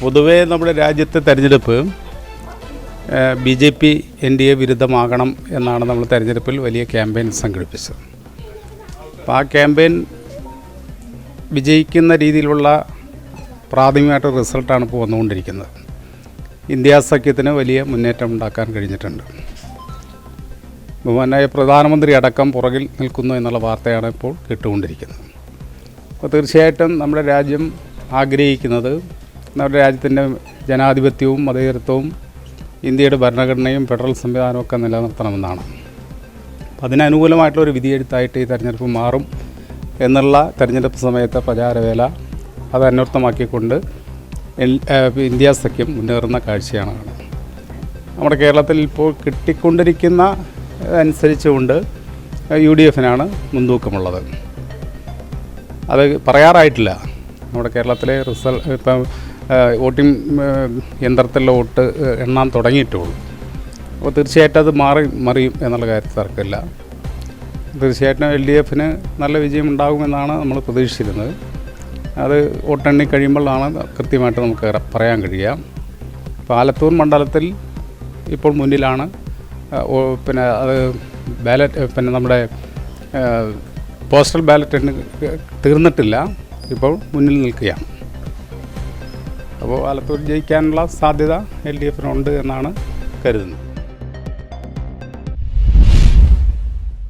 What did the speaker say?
പൊതുവേ നമ്മുടെ രാജ്യത്തെ തെരഞ്ഞെടുപ്പ് B J P N D A വിരുദ്ധമാകണം എന്നാണ് നമ്മൾ തെരഞ്ഞെടുപ്പിൽ വലിയ ക്യാമ്പയിൻ സംഘടിപ്പിച്ചത്. അപ്പോൾ ആ ക്യാമ്പയിൻ വിജയിക്കുന്ന രീതിയിലുള്ള പ്രാഥമികമായിട്ട് റിസൾട്ടാണ് ഇപ്പോൾ വന്നുകൊണ്ടിരിക്കുന്നത്. ഇന്ത്യ സഖ്യത്തിന് വലിയ മുന്നേറ്റം ഉണ്ടാക്കാൻ കഴിഞ്ഞിട്ടുണ്ട്. ബഹുമാനായ പ്രധാനമന്ത്രി അടക്കം പുറകിൽ നിൽക്കുന്നു എന്നുള്ള വാർത്തയാണ് ഇപ്പോൾ കേട്ടുകൊണ്ടിരിക്കുന്നത്. അപ്പോൾ തീർച്ചയായിട്ടും നമ്മുടെ രാജ്യം ആഗ്രഹിക്കുന്നത് നമ്മുടെ രാജ്യത്തിന്റെ ജനാധിപത്യവും മതേതരത്വവും ഇന്ത്യയുടെ ഭരണഘടനയും ഫെഡറൽ സംവിധാനവും ഒക്കെ നിലനിർത്തണമെന്നാണ്. അപ്പം അതിനനുകൂലമായിട്ടുള്ള ഒരു വിധിയെഴുത്തായിട്ട് ഈ തെരഞ്ഞെടുപ്പ് മാറും എന്നുള്ള തെരഞ്ഞെടുപ്പ് സമയത്തെ പ്രചാരവേല അത് അന്വർത്ഥമാക്കിക്കൊണ്ട് ഇന്ത്യ സഖ്യം മുന്നേറുന്ന കാഴ്ചയാണ്. നമ്മുടെ കേരളത്തിൽ ഇപ്പോൾ കിട്ടിക്കൊണ്ടിരിക്കുന്ന അനുസരിച്ചുകൊണ്ട് യു ഡി എഫിനാണ് മുൻതൂക്കമുള്ളത്. അത് പറയാറായിട്ടില്ല. നമ്മുടെ കേരളത്തിലെ റിസൾട്ട് ഇപ്പം വോട്ടിംഗ് യന്ത്രത്തിലെ വോട്ട് എണ്ണാൻ തുടങ്ങിയിട്ടുള്ളൂ. അപ്പോൾ തീർച്ചയായിട്ടും അത് മാറി മറിയും എന്നുള്ള കാര്യത്തിൽ തർക്കമില്ല. തീർച്ചയായിട്ടും എൽ ഡി എഫിന് നല്ല വിജയം ഉണ്ടാകുമെന്നാണ് നമ്മൾ പ്രതീക്ഷിച്ചിരുന്നത്. അത് വോട്ടെണ്ണി കഴിയുമ്പോഴാണ് കൃത്യമായിട്ട് നമുക്ക് പറയാൻ കഴിയുക. ഇപ്പോൾ ആലത്തൂർ മണ്ഡലത്തിൽ ഇപ്പോൾ മുന്നിലാണ് പിന്നെ അത് ബാലറ്റ് പിന്നെ നമ്മുടെ പോസ്റ്റൽ ബാലറ്റ് തീർന്നിട്ടില്ല. ഇപ്പോൾ മുന്നിൽ നിൽക്കുകയാണ്. അപ്പോൾ ആലത്തൂർ ജയിക്കാനുള്ള സാധ്യത എൽ ഡി എഫിനുണ്ട് എന്നാണ് കരുതുന്നത്.